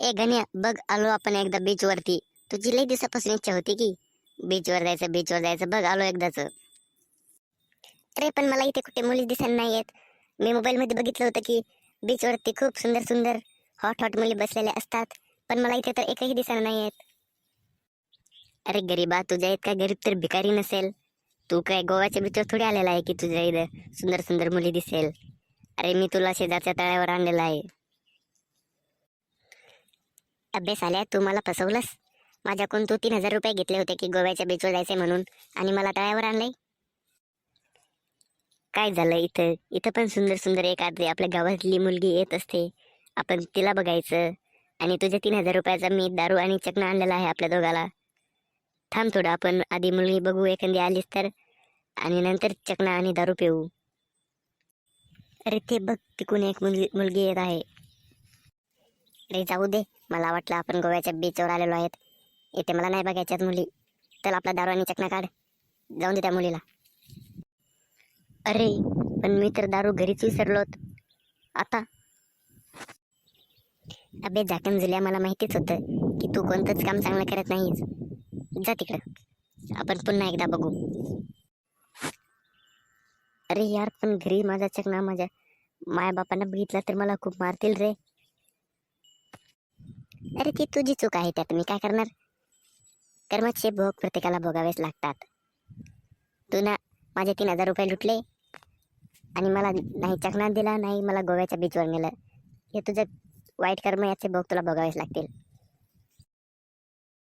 ए गण्या बघ आलो आपण एकदा बीच वरती. तुझी लई दिवसापासून इच्छा होती की. बीच वर जायचं बीच वर जायचं बघ आलो एकदाच. अरे पण मला इथे कुठे मुली दिसत नाहीयेत. मी मोबाईल मध्ये बघितलं होतं की बीच वरती खूप सुंदर सुंदर हॉट हॉट मुली बसलेल्या असतात. पण मला इथे तर एकही दिसत नाहीयेत. अरे गरीबा तुझ्या इतका गरीब तर भिकारी नसेल. तू काय गोव्याच्या बीचवर थोडी आलेला आहे की तुझ्या इथं सुंदर सुंदर मुली दिसेल? अरे मी तुला शेजारच्या तळ्यावर आणलेला आहे. अभ्यास आल्या तू मला फसवलंस? माझ्याकडून तू तीन हजार रुपये घेतले होते की गोव्याच्या बीचवर जायचे म्हणून आणि मला तळ्यावर आणलंय? काय झालं इथं? इथं पण सुंदर सुंदर एक आधी आपल्या गावातली मुलगी येत असते. आपण तिला बघायचं. आणि तुझ्या तीन हजार रुपयाचा मी दारू आणि चकना आणलेला आहे आपल्या दोघाला. थांब थोडं आपण आधी मुलगी बघू एखादी आलीस तर. आणि नंतर चकना आणि दारू पिऊ. अरे ते बघ तिकून एक मुलगी मुलगी येत आहे. अरे जाऊ दे. मला वाटलं आपण गोव्याच्या बीचवर आलेलो आहेत. इथे मला नाही बघायच्यात मुली. चल आपला दारू आणि चकना काढ. जाऊन दे त्या मुलीला. अरे पण मी तर दारू घरीच विसरलोत आता? अबे झाकण जुल्या मला माहितीच होतं की तू कोणतंच काम चांगलं करत नाहीस. जा तिकडं. आपण पुन्हा एकदा बघू. अरे यार पण घरी माझा चकना माझ्या मायाबापांना बघितला तर मला खूप मारतील रे. अरे ती तुझी चूक आहे त्यात. मी काय करणार? कर्माचे भोग प्रत्येकाला भोगावेच लागतात. तू ना माझे तीन हजार रुपये लुटले आणि मला नाही चकना दिला नाही मला गोव्याच्या बीचवर नेलं. हे तुझं वाईट कर्म याचे भोग तुला भोगावेच लागतील.